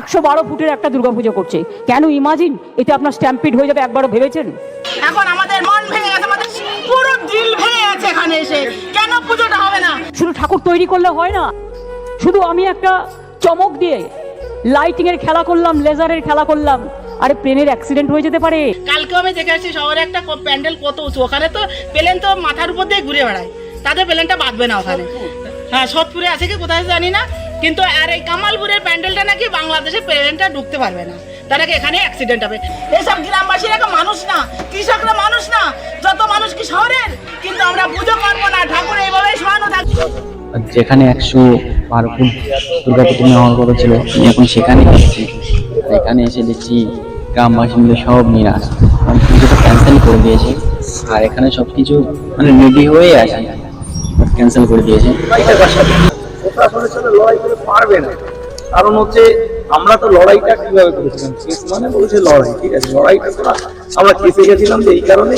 একশো বারো ফুটের একটা দুর্গাপুজো করছে। কেন ইমাজিন এতে আপনার স্ট্যাম্পিড হয়ে যাবে একবারও ভেবেছেন? এখন আমাদের মন ভেঙে গেছে আমাদের পুরো দিল ভেঙে গেছে এখানে এসে। কেন পুজোটা হবে না? শুধু ঠাকুর তৈরি করলে হয় না শুধু আমি একটা চমক দিয়ে লাইটিংয়ের খেলা করলাম লেজারের খেলা করলাম আরে প্লেনের অ্যাক্সিডেন্ট হয়ে যেতে পারে। কালকেও আমি দেখে আসছি শহরে একটা প্যান্ডেল কত উঁচু ওখানে তো প্লেন তো মাথার উপর দিয়ে ঘুরে বেড়ায় তাদের প্লেনটা বাঁধবে না ওখানে। হ্যাঁ সোদপুরে আছে কি কোথায় জানি না কিন্তু আর এই কামালপুরের প্যান্ডেলটা নাকি বাংলাদেশে প্লেনটা ঢুকতে পারবে না। তার এখানে অ্যাক্সিডেন্ট হবে। এসব গ্রামবাসীরা মানুষ না, কৃষকরা মানুষ না। যত মানুষ কি শহরের, কিন্তু আমরা পুজো করব না ঠাকুর এইভাবেই শোয়ানো থাকবে যেখানে একশো বারো ফুট দুর্গা প্রতিমা হওয়ার কথা ছিল আমি এখন সেখানে এসেছি। এখানে এসে দেখছি গ্রামবাসী মিলে সব নিরাশ পুজোটা ক্যান্সেল করে দিয়েছে। আর এখানে সব কিছু মানে রেডি হয়ে আছে। ক্যান্সেল করে দিয়েছে। প্রশাসনের সাথে লড়াই করে পারবে না। কারণ হচ্ছে আমরা তো লড়াইটা কীভাবে করেছিলাম? কেস মানে বলছে লড়াই, ঠিক আছে? লড়াইটা না। আমরা কেসে গেছিলাম যে এই কারণে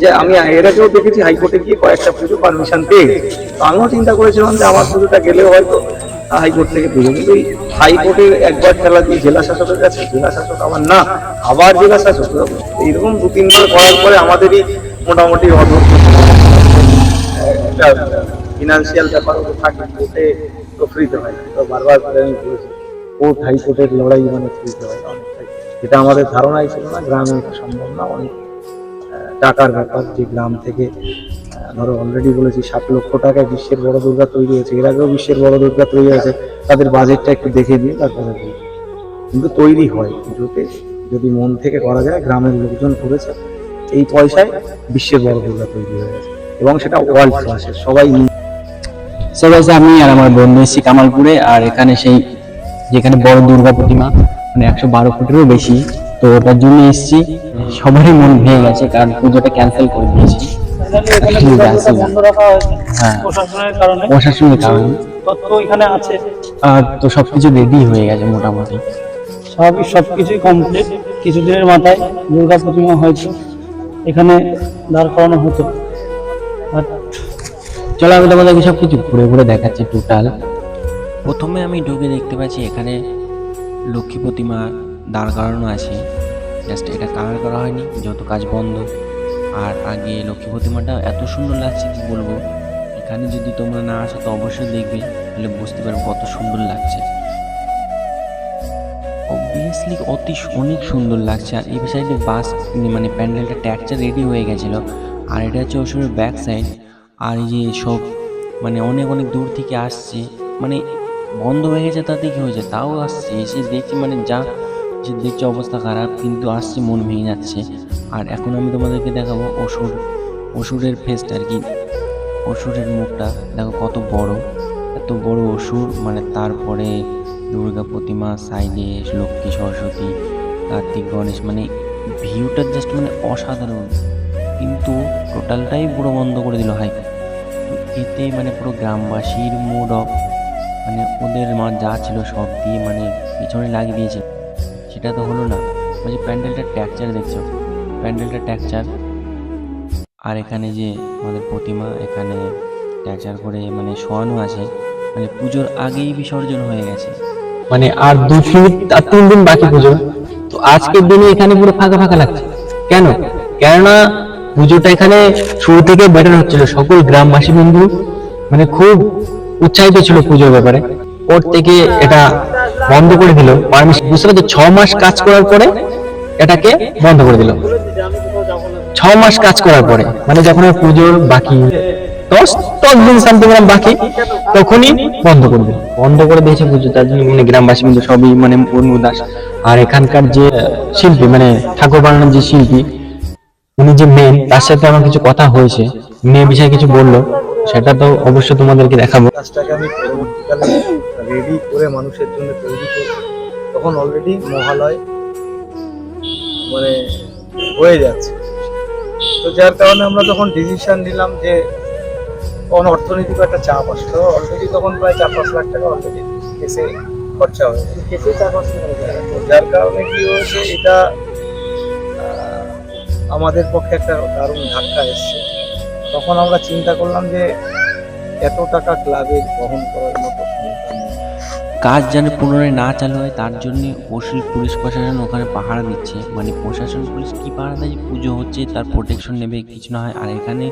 যে আমি এর আগেও দেখেছি হাইকোর্টে গিয়ে কয়েকটা পুজো পারমিশন পেয়ে। তো আমিও চিন্তা করেছিলাম যে আমার পুজোটা গেলেও হয়তো হাইকোর্ট থেকে পুজো। কিন্তু হাইকোর্টে একবার খেলা দিয়ে জেলা শাসকের কাছে, জেলা শাসক আবার না, আবার জেলা শাসক। এইরকম দু তিনবার করার পরে আমাদেরই মোটামুটি অধর একটা ফিনান্সিয়াল ব্যাপার থাকে কোর্টে তো ফ্রিতে হয়। তো বারবার করে আমি বলেছি, কোর্ট, হাইকোর্টের লড়াই মানে ফ্রিতে হয় অনেকটাই যেটা আমাদের ধারণাই ছিল না, গ্রামে সম্ভব না, অনেক টাকার ব্যাপার, যে গ্রাম থেকে ধরো অলরেডি বলেছি সাত লক্ষ টাকায় বিশ্বের বড় দুর্গা তৈরি হয়েছে, এর আগেও বিশ্বের বড় দুর্গা তৈরি হয়েছে, তাদের বাজেটটা একটু দেখে দিয়ে তারপরে বলব। কিন্তু তৈরি হয়, পুজোতে যদি মন থেকে করা যায়, গ্রামের লোকজন করেছে, এই পয়সায় বিশ্বের বড় দুর্গা তৈরি হয়ে গেছে এবং সেটা ওয়ার্ল্ড ক্লাসের সবাই সো আমি আর আমার বন্ধু এসেছি কামালপুরে, আর এখানে সেই, যেখানে বড় দুর্গা প্রতিমা মানে একশো বারো ফুটেরও বেশি। তো ওটার জন্য এসেছি। সবারই মন ভেঙে গেছে, কারণ পুজোটা ক্যান্সেল করে দিয়েছি। হ্যাঁ। প্রশাসনের কারণে। আর তো সবকিছু রেডি হয়ে গেছে মোটামুটি। সব কিছুই কমপ্লিট কিছুদিনের মাথায় দুর্গা প্রতিমা হয়তো এখানে দাঁড় করানো হতো। বাট চলো আমি তোমাদেরকে সব কিছু ঘুরে ঘুরে দেখাচ্ছি টোটাল প্রথমে আমি ঢুকে দেখতে পাচ্ছি এখানে লক্ষ্মী প্রতিমা দাঁড় করানো আছে। জাস্ট এটা কালার করা হয়নি, যত কাজ বন্ধ। আর আগে লক্ষ্মী প্রতিমাটা এত সুন্দর লাগছে, কি বলব? এখানে যদি তোমরা না আসো, তো অবশ্যই দেখবে, তাহলে বুঝতে পারবে কত সুন্দর লাগছে। অবভিয়াসলি অতি অনেক সুন্দর লাগছে। আর এই সাইডে বাস মানে প্যান্ডেলটা ট্যাকচার রেডি হয়ে গেছিল। আর এটা হচ্ছে ওসবের ব্যাক সাইড আর এই যে সব মানে অনেক অনেক দূর থেকে আসছে। মানে বন্ধ হয়ে গেছে তাতে কি হয়েছে? তাও আসছে, এসে দেখছি মানে যা যে দেখছি অবস্থা খারাপ, কিন্তু আসছে, মন ভেঙে যাচ্ছে। আর এখন আমি তোমাদেরকে দেখাবো অসুর, অসুরের ফেসটা আর কি। অসুরের মুখটা, দেখো কত বড়, এত বড় অসুর। মানে তারপরে দুর্গা প্রতিমা, সাইডে লক্ষ্মী, সরস্বতী, কার্তিক, গণেশ মানে ভিউটা জাস্ট মানে অসাধারণ। কিন্তু টোটালটাই পুরো বন্ধ করে দিল হাই এতে মানে পুরো গ্রামবাসীর মুড অফ মানে ওদের মা যা ছিল সব দিয়ে মানে পিছনে লাগিয়ে দিয়েছে। সেটা তো হলো না। বলছি প্যান্ডেলটা ট্যাকচার দেখছ? প্যান্ডেলটা ট্যাকচার আর এখানে যে আমাদের প্রতিমা, এখানে ট্যাকচার করে মানে শোয়ানো আছে মানে পুজোর আগেই বিসর্জন হয়ে গেছে। মানে আর দু আর তিন দিন বাকি পুজো। তো আজকের দিনে এখানে পুরো ফাঁকা ফাঁকা লাগছে। কেন? কেননা পুজোটা এখানে শুরু থেকে বেটার হচ্ছিল। সকল গ্রামবাসী বন্ধু মানে খুব উৎসাহিত ছিল পুজোর ব্যাপারে। ওর থেকে এটা বন্ধ করে দিল। পারমিশন বুঝতে পারছ? ছ মাস কাজ করার পরে এটাকে বন্ধ করে দিল। ছ মাস কাজ করার পরে মানে যখন আর পুজোর বাকি দশ দশ দিন সামথিং বাকি, তখনই বন্ধ করে দিল। বন্ধ করে দিয়েছে পুজো, তার জন্য মানে গ্রামবাসী কিন্তু সবই মানে উন্মুদাস আর এখানকার যে শিল্পী মানে ঠাকুর বানানোর যে শিল্পী উনি যে মেন তার সাথে আমার কিছু কথা হয়েছে, মেয়ে বিষয়ে কিছু বলল, সেটা তো অবশ্যই তোমাদেরকে দেখাবো। কাজটাকে আমি রেডি করে মানুষের জন্য তৈরি করি তখন অলরেডি মহালয় মানে হয়ে যাচ্ছে। তো যার কারণে আমরা তখন ডিসিশন নিলাম যে তখন অর্থনৈতিক একটা চাপ আসলো। অলরেডি তখন প্রায় চার পাঁচ লাখ টাকা অলরেডি কেসে খরচা হয়েছে। কেসে চার পাঁচ লাখ যার কারণে কি হয়েছে, এটা আমাদের পক্ষে একটা দারুণ ধাক্কা এসছে। তখন আমরা চিন্তা করলাম যে, এত টাকা ক্লাবে বহন করার মতো কাজ যেন পুনরায় না চালু হয়, তার জন্য ওসিল পুলিশ প্রশাসন ওখানে পাহারা দিচ্ছে। মানে প্রশাসন পুলিশ কি পাহারা দেয় পুজো হচ্ছে, তার প্রোটেকশন নেবে, কিছু না হয়। আর এখানে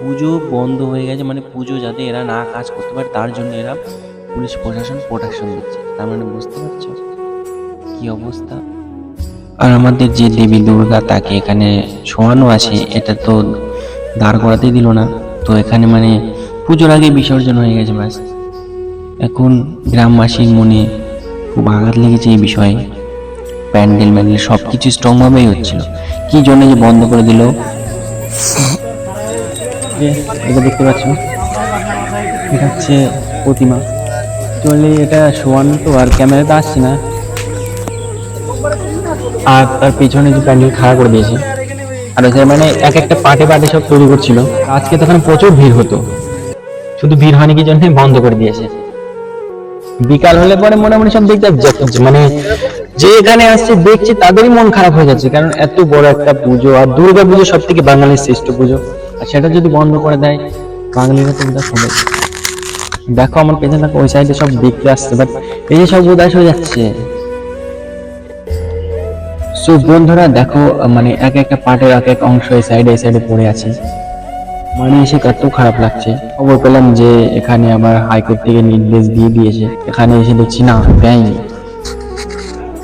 পুজো বন্ধ হয়ে গেছে মানে পুজো যাতে এরা না কাজ করতে পারে, তার জন্য এরা পুলিশ প্রশাসন প্রোটেকশন দিচ্ছে। তার মানে বুঝতে পারছ? কি অবস্থা? আর আমাদের যে দেবী দুর্গা তাকে এখানে শোয়ানো আছে, এটা তো দাঁড় করাতেই দিল না। তো এখানে মানে পুজোর আগে বিসর্জন হয়ে গেছে ব্যাস। এখন গ্রামবাসীর মনে খুব আঘাত লেগেছে এই বিষয়ে। প্যান্ডেল ম্যান্ডেল সব কিছু স্ট্রংভাবেই হচ্ছিল। কি জন্য যে বন্ধ করে দিল? এটা দেখতে পাচ্ছ? এটা হচ্ছে প্রতিমা। চলে এটা শোয়ানো তো আর ক্যামেরাতে আসছে না। আর তার পিছনে যে প্যান্ডেল খাড়া করে দিয়েছে। আর ওখানে মানে এক একটা পার্টে পার্টে সব তৈরি করছিল। আজকে তখন প্রচুর ভিড় হতো। শুধু ভিড় হয়নি, কি জন্য বন্ধ করে দিয়েছে। বিকাল হলে পরে মোটামুটি সব দেখতে যাচ্ছে মানে যে এখানে আসছে, দেখছে, তাদেরই মন খারাপ হয়ে যাচ্ছে। কারণ এত বড় একটা পুজো আর দুর্গা পুজো সব থেকে বাঙালির শ্রেষ্ঠ পুজো। আর সেটা যদি বন্ধ করে দেয়, বাঙালিরা তো উদাস হবে দেখো আমার পেছনে ওই সাইডে সব দেখতে আসছে বাট এই যে সব উদাস হয়ে যাচ্ছে। সো বন্ধুরা, দেখো মানে এক একটা পার্টের এক এক অংশ এই সাইডে এই সাইডে পড়ে আছে। মানে এসে কত খারাপ লাগছে। খবর পেলাম যে, এখানে আবার হাইকোর্ট থেকে নির্দেশ দিয়ে দিয়েছে। এখানে এসে দেখছি, না দেয়নি।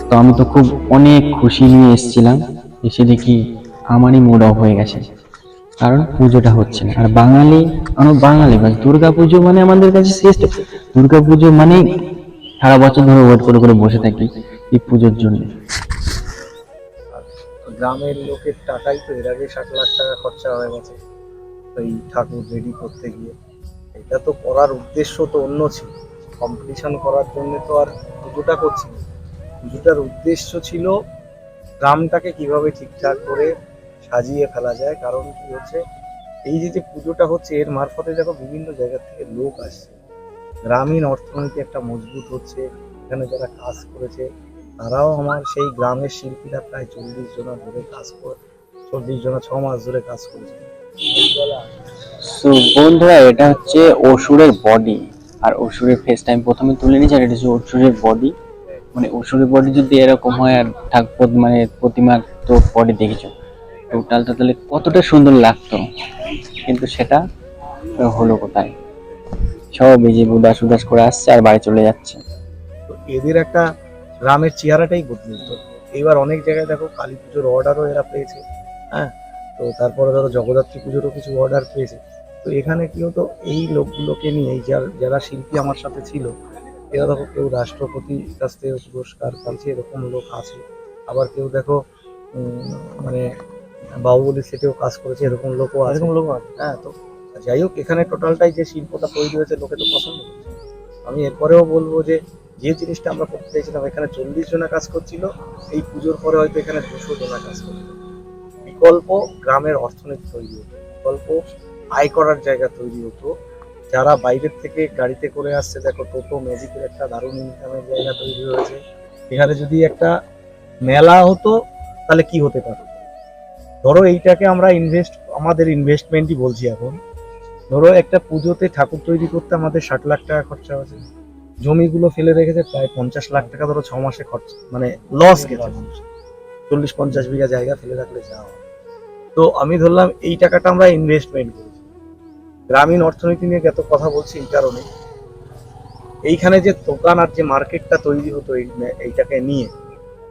তো আমি তো খুব অনেক খুশি নিয়ে এসেছিলাম। এসে দেখি, আমারই মুড অফ হয়ে গেছে। কারণ পুজোটা হচ্ছে না। আর বাঙালি, আমরা বাঙালি বাস দুর্গা পুজো মানে আমাদের কাছে শ্রেষ্ঠ। দুর্গা পুজো মানে সারা বছর ধরে ওয়েট করে করে বসে থাকি এই পুজোর জন্য। গ্রামের লোকের টাকাই তো এর আগে ষাট লাখ টাকা খরচা হয়ে গেছে। এই ঠাকুর রেডি করতে গিয়ে। এটা তো করার উদ্দেশ্য তো অন্য ছিল। কম্পিটিশন করার জন্য তো আর পুজোটা করছি না। পুজোটার উদ্দেশ্য ছিল গ্রামটাকে কীভাবে ঠিকঠাক করে সাজিয়ে ফেলা যায়। কারণ কি হচ্ছে, এই যে যে পুজোটা হচ্ছে, এর মারফতে দেখো বিভিন্ন জায়গা থেকে লোক আসছে। গ্রামীণ অর্থনীতি একটা মজবুত হচ্ছে। এখানে যারা কাজ করেছে তারাও আমার সেই গ্রামের শিল্পীরা প্রায় চল্লিশ জনা ধরে কাজ করে চল্লিশ জনা ছ মাস ধরে কাজ করেছে। সো বন্ধুরা এটা হচ্ছে অসুরের বডি আর অসুরের ফেস টাইম প্রথমে তুলে নিয়েছে আর এটা হচ্ছে অসুরের বডি মানে অসুরের বডি যদি এরকম হয় আর ঠাকুর মানে প্রতিমার তো বডি দেখেছ। টোটালটা তাহলে কতটা সুন্দর লাগতো। কিন্তু সেটা হলো কোথায়? সব এই যে উদাস উদাস করে আসছে আর বাড়ি চলে যাচ্ছে। এদের একটা গ্রামের চেহারাটাই বদলে দিত এইবার অনেক জায়গায় দেখো কালী পুজোর অর্ডারও এরা পেয়েছে হ্যাঁ? তো তারপরে ধরো জগদ্ধাত্রী পুজোরও কিছু অর্ডার পেয়েছে। তো এখানে কি হতো এই লোকগুলোকে নিয়ে এই যার- যারা শিল্পী আমার সাথে ছিল এরা দেখো কেউ রাষ্ট্রপতির কাছ থেকে পুরস্কার পাচ্ছে এরকম লোক আছে। আবার কেউ দেখো মানে বাহুবলী সেটেও কাজ করেছে এরকম লোকও আছে। এরকম লোক হ্যাঁ তো যাই হোক এখানে টোটালটাই যে শিল্পটা তৈরি হয়েছে লোকে তো পছন্দ করছে। আমি এরপরেও বলব যে যে জিনিসটা আমরা করতে চাইছিলাম, এখানে চল্লিশ জনা কাজ করছিল, এই পুজোর পরে হয়তো এখানে দুশো জনা কাজ করবে বিকল্প গ্রামের অর্থনীতি তৈরি হতো, বিকল্প আয় করার জায়গা তৈরি হতো। যারা বাইরের থেকে গাড়িতে করে আসছে, দেখো টোটো ম্যাজিকের একটা দারুণ ইনকামের জায়গা তৈরি হয়েছে। এখানে যদি একটা মেলা হতো, তাহলে কি হতে পারে ধরো এইটাকে আমরা ইনভেস্ট আমাদের ইনভেস্টমেন্টই বলছি এখন। ধরো একটা পুজোতে ঠাকুর তৈরি করতে আমাদের ষাট লাখ টাকা খরচা হয়েছে। জমিগুলো ফেলে রেখেছে প্রায় পঞ্চাশ লাখ টাকা ধরো ছ মাসে খরচ মানে লস গেছে। চল্লিশ পঞ্চাশ বিঘা জায়গা ফেলে রাখলে যা। তো আমি ধরলাম এই টাকাটা আমরা ইনভেস্টমেন্ট করেছি গ্রামীণ অর্থনীতি নিয়ে এত কথা বলছি এই কারণে এইখানে যে দোকান আর যে মার্কেটটা তৈরি হতো এই এইটাকে নিয়ে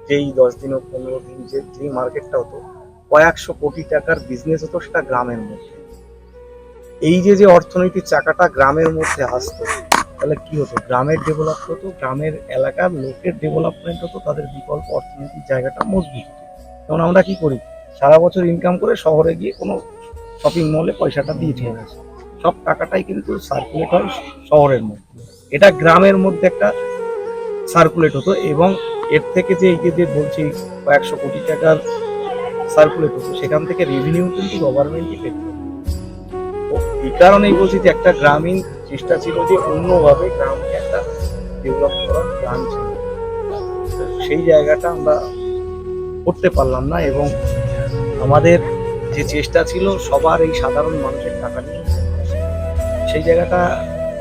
যেই দশ দিন ও পনেরো দিন যে যে মার্কেটটা হতো কয়েকশো কোটি টাকার বিজনেস হতো সেটা গ্রামের মধ্যে এই যে যে অর্থনীতির চাকাটা গ্রামের মধ্যে আসতো তাহলে কি হতো? গ্রামের ডেভেলপ হতো, গ্রামের এলাকার লোকের ডেভেলপমেন্ট হতো, তাদের বিকল্প অর্থনীতির জায়গাটা মজবুত হতো। যেমন আমরা কি করি? সারা বছর ইনকাম করে শহরে গিয়ে কোনো শপিং মলে পয়সাটা দিয়ে চলে আসি। সব টাকাটাই কিন্তু সার্কুলেট হয় শহরের মধ্যে। এটা গ্রামের মধ্যে একটা সার্কুলেট হতো এবং এর থেকে যে এই যে বলছি কয়েকশো কোটি টাকার সার্কুলেট হতো, সেখান থেকে রেভিনিউ কিন্তু গভর্নমেন্টই পেত এই কারণেই বলছি যে একটা গ্রামীণ চেষ্টা ছিল যে অন্যভাবে গ্রামকে একটা ডেভেলপ করার প্ল্যান ছিল। সেই জায়গাটা আমরা করতে পারলাম না এবং আমাদের যে চেষ্টা ছিল সবার এই সাধারণ মানুষের টাকা নিয়ে সেই জায়গাটা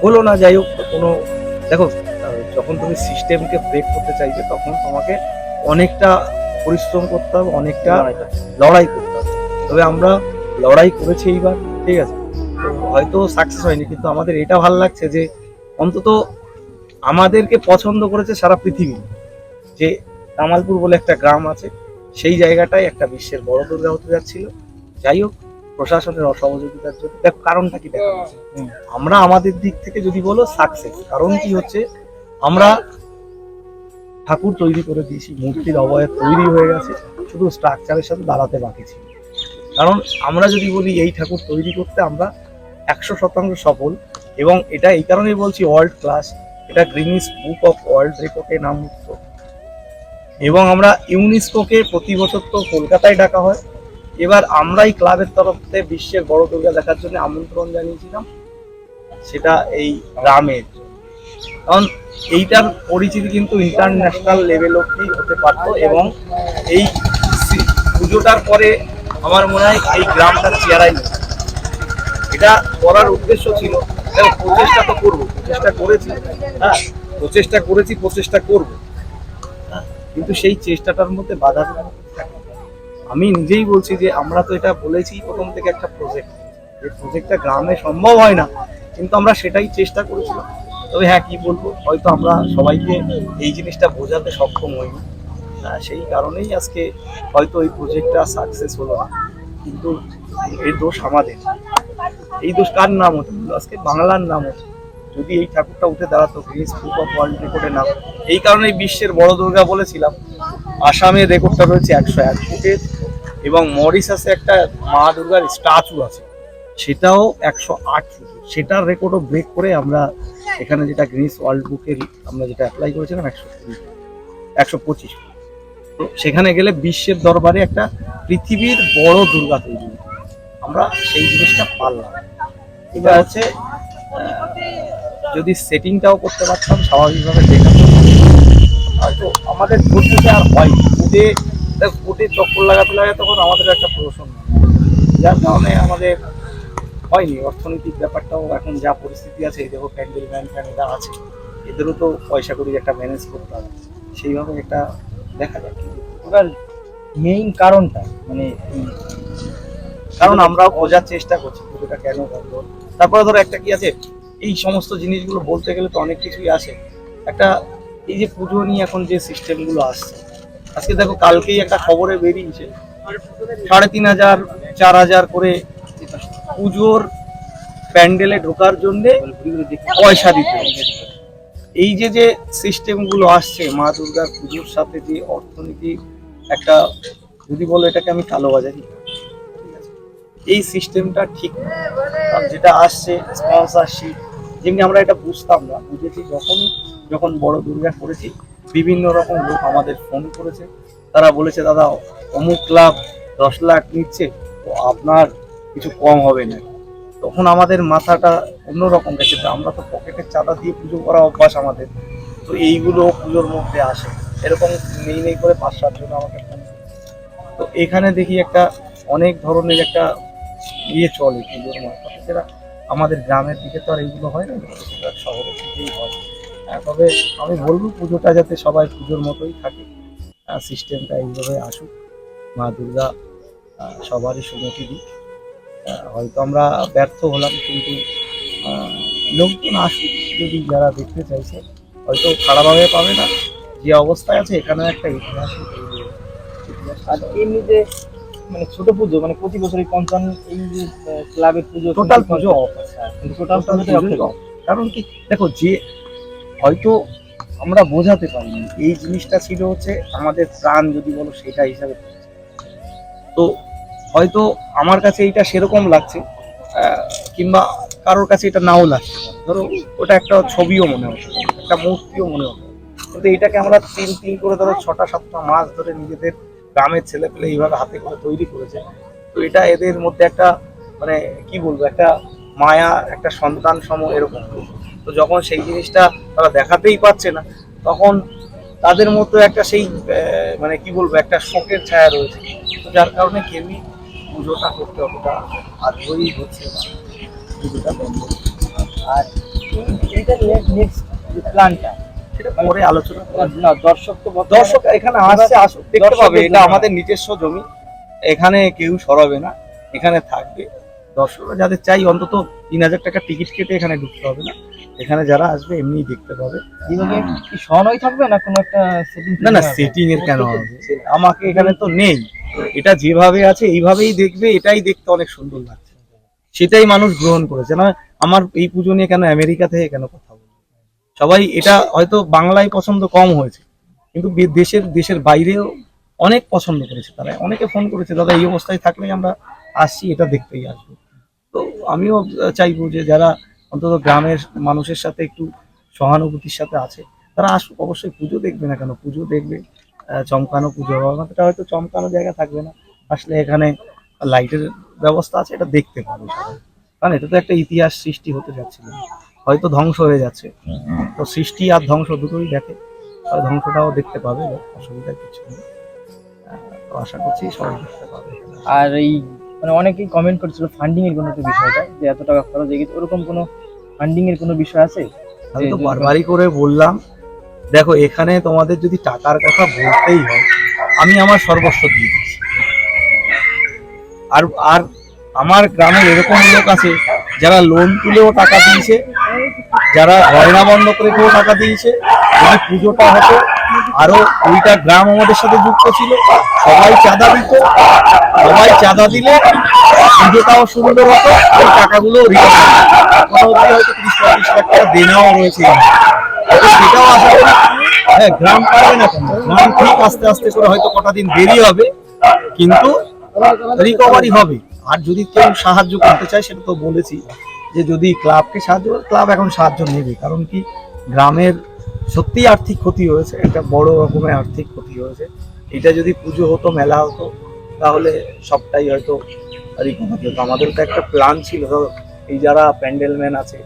হলো না। যাই হোক কোনো দেখো যখন তুমি সিস্টেমকে ব্রেক করতে চাইবে তখন তোমাকে অনেকটা পরিশ্রম করতে হবে অনেকটা লড়াই করতে হবে। তবে আমরা লড়াই করেছি এইবার ঠিক আছে? হয়তো সাকসেস হয়নি কিন্তু আমাদের এটা ভালো লাগছে যে অন্তত আমাদেরকে পছন্দ করেছে সারা পৃথিবী। যে কামালপুর বলে একটা গ্রাম আছে সেই জায়গাটায় একটা বিশ্বের বড় দুর্গা হতে যাচ্ছিল। যাই হোক প্রশাসনের অসহযোগিতার জন্য দেখো কারণটা কি দেখা? আমরা আমাদের দিক থেকে যদি বলো সাকসেস কারণ কি হচ্ছে আমরা ঠাকুর তৈরি করে দিয়েছি মূর্তির অবয়ব তৈরি হয়ে গেছে শুধু স্ট্রাকচারের সাথে দাঁড়াতে বাকি ছিল। কারণ আমরা যদি বলি এই ঠাকুর তৈরি করতে আমরা একশো শতাংশ সফল এবং এটা এই কারণেই বলছি ওয়ার্ল্ড ক্লাস এটা গ্রিনিস বুক অফ ওয়ার্ল্ড রেকর্ডে নামযুক্ত এবং আমরা ইউনেস্কোকে প্রতি বছর তো কলকাতায় ডাকা হয়। এবার আমরাই ক্লাবের তরফ থেকে বিশ্বের বড় দুর্গা দেখার জন্য আমন্ত্রণ জানিয়েছিলাম। সেটা এই গ্রামের কারণ এইটার পরিচিতি কিন্তু ইন্টারন্যাশনাল লেভেল অব্দি হতে পারতো এবং এই পুজোটার পরে আমার মনে হয় এই গ্রামটার চেয়ারাই। এটা করার উদ্দেশ্য ছিল প্রচেষ্টা তো করব প্রচেষ্টা করেছি হ্যাঁ প্রচেষ্টা করেছি প্রচেষ্টা করব হ্যাঁ, কিন্তু সেই চেষ্টাটার মধ্যে বাধা আমি নিজেই বলছি যে আমরা তো এটা বলেছি প্রথম থেকে একটা প্রজেক্ট যে প্রজেক্টটা গ্রামে সম্ভব হয় না কিন্তু আমরা সেটাই চেষ্টা করেছিলাম। তবে হ্যাঁ কি বলব হয়তো আমরা সবাইকে এই জিনিসটা বোঝাতে সক্ষম হইনি। আহ, সেই কারণেই আজকে হয়তো এই প্রজেক্টটা সাকসেস হলো না কিন্তু এর দোষ আমাদের। এই দোষ কার নাম হতো আজকে বাংলার নাম হতো যদি এই ঠাকুরটা উঠে দাঁড়াতো গ্রিনিস বুক অফ ওয়ার্ল্ড রেকর্ডে নাম। এই কারণেই বিশ্বের বড় দুর্গা বলেছিলাম আসামের রেকর্ডটা রয়েছে একশো এক ফুটের এবং মরিশাসে একটা মা দুর্গার স্ট্যাচু আছে। সেটাও একশো আট ফুটের সেটার রেকর্ডও ব্রেক করে আমরা এখানে যেটা গ্রিনিস ওয়ার্ল্ড বুকের আমরা যেটা অ্যাপ্লাই করেছিলাম একশো একশো পঁচিশ সেখানে গেলে বিশ্বের দরবারে একটা পৃথিবীর বড় দুর্গা তৈরি। আমরা সেই জিনিসটা পারলাম। এটা হচ্ছে যদি সেটিংটাও করতে পারতাম স্বাভাবিকভাবে দেখাতো হয়তো আমাদের ধৈর্যটা আর হয় কোটে দেখ কোটে চক্কর লাগাতে লাগে তখন আমাদের একটা প্রশ্ন। যার কারণে আমাদের হয়নি। অর্থনৈতিক ব্যাপারটাও এখন যা পরিস্থিতি আছে এই দেখো প্যান্ডেল ব্যান্ড ফ্যান্ডেল আছে এদেরও তো পয়সা করি একটা ম্যানেজ করতে হবে। সেইভাবে একটা দেখা কি এবার মেইন কারণটা মানে কারণ আমরাও বোঝার চেষ্টা করছি পুজোটা কেন বন্ধ তারপরে ধরো একটা কি আছে? এই সমস্ত জিনিসগুলো বলতে গেলে তো অনেক কিছুই আছে। একটা এই যে পুজো নিয়ে এখন যে সিস্টেমগুলো আসছে, আজকে দেখো কালকেই একটা খবরে বেরিয়েছে, সাড়ে তিন হাজার, চার হাজার করে পুজোর প্যান্ডেলে ঢোকার জন্যে পয়সা দিতে এই যে যে সিস্টেমগুলো আসছে, মা দুর্গার পুজোর সাথে যে অর্থনীতি একটা যদি বলো এটাকে আমি কালো কালোবাজারি এই সিস্টেমটা ঠিক যেটা আসছে স্পন্সরশিপ যেমনি আমরা এটা বুঝতাম না, বুঝেছি যখনই যখন বড় দুর্গা করেছি, বিভিন্ন রকম লোক আমাদের ফোন করেছে। তারা বলেছে, দাদা, অমুক ক্লাব দশ লাখ নিচ্ছে, তো আপনার কিছু কম হবে না। তখন আমাদের মাথাটা অন্যরকম গেছে, তো আমরা তো পকেটের চাঁদা দিয়ে পুজো করা অভ্যাস আমাদের। তো এইগুলো পুজোর মধ্যে আসে। এরকম নেই নেই করে পাঁচ সাতজন আমাকে ফোন তো এখানে দেখি একটা অনেক ধরনের একটা ইয়ে চলে পুজোর মাথা সেটা আমাদের গ্রামের দিকে তো আর এইগুলো হয় না শহরের দিকেই হয়। তবে আমি বলব পুজোটা যাতে সবাই পুজোর মতোই থাকে। সিস্টেমটা এইভাবে আসুক। মা দুর্গা সবারই সুমতি দিক। আহ, হয়তো আমরা ব্যর্থ হলাম কিন্তু লোকজন আসুক যদি যারা দেখতে চাইছে হয়তো খারাপভাবে পাবে না। যে অবস্থায় আছে এখানে একটা ইতিহাস। আর এমনি যে মানে ছোট পুজো মানে প্রতি বছরই পঞ্চান্ন এই যে ক্লাবের পুজো total Puja of total Total পুজোতে পুজোই কারণ কি দেখো যে হয়তো আমরা বোঝাতে পারিনি এই জিনিসটা ছিল হচ্ছে আমাদের প্রাণ যদি বলো সেটা হিসাবে। তো হয়তো আমার কাছে এইটা সেরকম লাগছে কিংবা কারোর কাছে এটা নাও লাগছে। ধরো ওটা একটা ছবিও মনে হতো একটা মূর্তিও মনে হতো কিন্তু এটাকে আমরা তিন তিন করে ধরো ছটা সাতটা মাস ধরে নিজেদের গ্রামের ছেলে পেলে এইভাবে হাতে করে তৈরি করেছে। তো এটা এদের মধ্যে একটা মানে কি বলব, একটা মায়া, একটা সন্তান সম এরকম। তো যখন সেই জিনিসটা তারা দেখাতেই পারছে না, তখন তাদের মধ্যে একটা সেই মানে কি বলব, একটা শোকের ছায়া রয়েছে। তো যার কারণে কেউই পুজোটা করতে অতটা আগ্রহী হচ্ছে না। পুজোটা বন্ধ। আর এই- এইটা নেক্সট প্ল্যানটা সেটা পরে আলোচনা। না দর্শক তো দর্শক এখানে আসছে আসুক দেখতে পাবে এটা আমাদের নিজস্ব জমি এখানে কেউ সরাবে না এখানে থাকবে। দর্শকরা যাদের চাই অন্তত তিন হাজার টাকা টিকিট কেটে এখানে ঢুকতে হবে না। এখানে যারা আসবে এমনি দেখতে পাবে। কি সহানুই থাকবে না কোনো একটা সেটিং না না সেটিং এর কেন হবে? আমাকে এখানে তো নেই। এটা যেভাবে আছে এইভাবেই দেখবে এটাই দেখতে অনেক সুন্দর লাগছে। সেটাই মানুষ গ্রহণ করেছে। না আমার এই পুজো নিয়ে কেন আমেরিকা থেকে কেন কথা সবাই এটা হয়তো বাংলায় পছন্দ কম হয়েছে, কিন্তু দেশের দেশের বাইরেও অনেক পছন্দ করেছে তারা। অনেকে ফোন করেছে, দাদা, এই অবস্থায় থাকলেই আমরা আসছি, এটা দেখতেই আসব। তো আমিও চাইব যে যারা অন্তত গ্রামের মানুষের সাথে একটু সহানুভূতির সাথে আছে, তারা আসুক, অবশ্যই পুজো দেখবে না কেন? পুজো দেখবে চমকানো পুজো আমাদেরটা হয়তো চমকানো জায়গা থাকবে না। আসলে এখানে লাইটের ব্যবস্থা আছে, এটা দেখতে পাবে কারণ এটা তো একটা ইতিহাস সৃষ্টি হতে যাচ্ছিল হয়তো ধ্বংস হয়ে যাচ্ছে। তো সৃষ্টি আর ধ্বংস দুটোই দেখে আর ধ্বংসটাও দেখতে পাবে অসুবিধা কিছু নেই। তো আশা করছি সবাই দেখতে পাবে। আর এই মানে অনেকেই কমেন্ট করছিল ফান্ডিং এর কোনো একটা বিষয়টা যে এত টাকা খরচ হয়ে গেছে ওরকম কোনো ফান্ডিং এর কোনো বিষয় আছে? আমি তো বারবারই করে বললাম দেখো এখানে তোমাদের যদি টাকার কথা বলতেই হয় আমি আমার সর্বস্ব দিয়ে দিচ্ছি। আর আর আমার গ্রামে এরকম লোক আছে যারা লোন তুলেও টাকা দিয়েছে যারা গয়না বন্ধ করে কেউ টাকা দিয়েছে, যদি পুজোটা হতো, আরও ওইটা গ্রাম আমাদের সাথে যুক্ত ছিল, সবাই চাঁদা দিত। সবাই চাঁদা দিলে পুজোটাও সুন্দর হতো ওই টাকাগুলো হয়তো তিরিশ পঁয়ত্রিশ লাখ টাকা দেনাও রয়েছে। সেটাও আশা করি হ্যাঁ গ্রাম পারবে না কেন? গ্রাম ঠিক আস্তে আস্তে করে হয়তো কটা দিন দেরি হবে, কিন্তু রিকভারি হবে। আর যদি কেউ সাহায্য করতে চায়, সেটা তো বলেছি। যে যদি ক্লাবকে সাহায্য ক্লাব এখন সাহায্য নেবে। কারণ কি, গ্রামের সত্যি আর্থিক ক্ষতি হয়েছে, একটা বড় রকমের আর্থিক ক্ষতি হয়েছে। এটা যদি পুজো হতো, মেলা হতো, তাহলে সবটাই হয়তো আমাদের তো একটা প্ল্যান ছিল এই যারা প্যান্ডেল ম্যান আছে,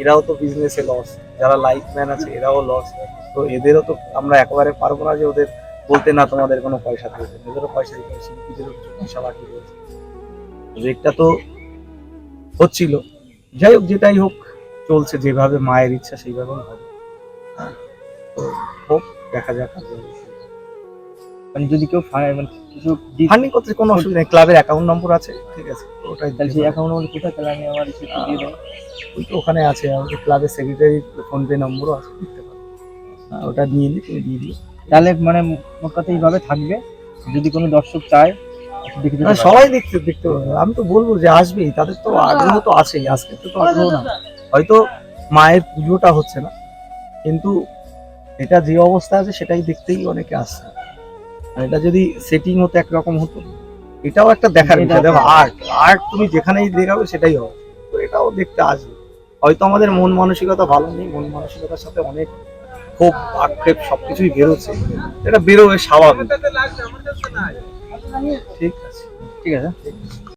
এরাও তো বিজনেসে লস যারা লাইট ম্যান আছে, এরাও লস তো এদেরও তো আমরা একেবারে পারব না যে ওদের বলতে, না, তোমাদের কোনো পয়সা দেবে এদেরও পয়সা দিতে কিছু পয়সা বাকি রয়েছে। রেটটা তো হচ্ছিল। যাই হোক যেটাই হোক চলছে যেভাবে মায়ের ইচ্ছা সেইভাবে হবে। হোক দেখা যাক মানে যদি কেউ মানে কিছু ফান্ডিং করতে কোনো অসুবিধা নেই ক্লাবের অ্যাকাউন্ট নম্বর আছে ঠিক আছে ওটাই তাহলে সেই অ্যাকাউন্ট নম্বর কোথায়? তাহলে আমি আমার দিয়ে দেবো। ওই তো ওখানে আছে আমাদের ক্লাবের সেক্রেটারি ফোন পে নম্বরও আছে দিতে পারো ওটা নিয়ে নিই তুমি দিয়ে দিও তাহলে মানে মোট কথা এইভাবে থাকবে। যদি কোনো দর্শক চায় সবাই দেখতে দেখতে পাবে আমি তো বলব যে আসবেই তাদের তো আগ্রহ তো আছেই আজকে তো তো আগ্রহ না। হয়তো মায়ের পুজোটা হচ্ছে না কিন্তু এটা যে অবস্থা আছে সেটাই দেখতেই অনেকে আসছে। আর এটা যদি সেটিং হতো একরকম হতো এটাও একটা দেখার বিষয়। দেখো আর্ট আর্ট তুমি যেখানেই দেখাবে সেটাই হবে। তো এটাও দেখতে আসবে। হয়তো আমাদের মন মানসিকতা ভালো নেই মন মানসিকতার সাথে অনেক ক্ষোভ আক্ষেপ সবকিছুই বেরোচ্ছে। এটা বেরোবে স্বাভাবিক। ঠিক আছে ঠিক আছে।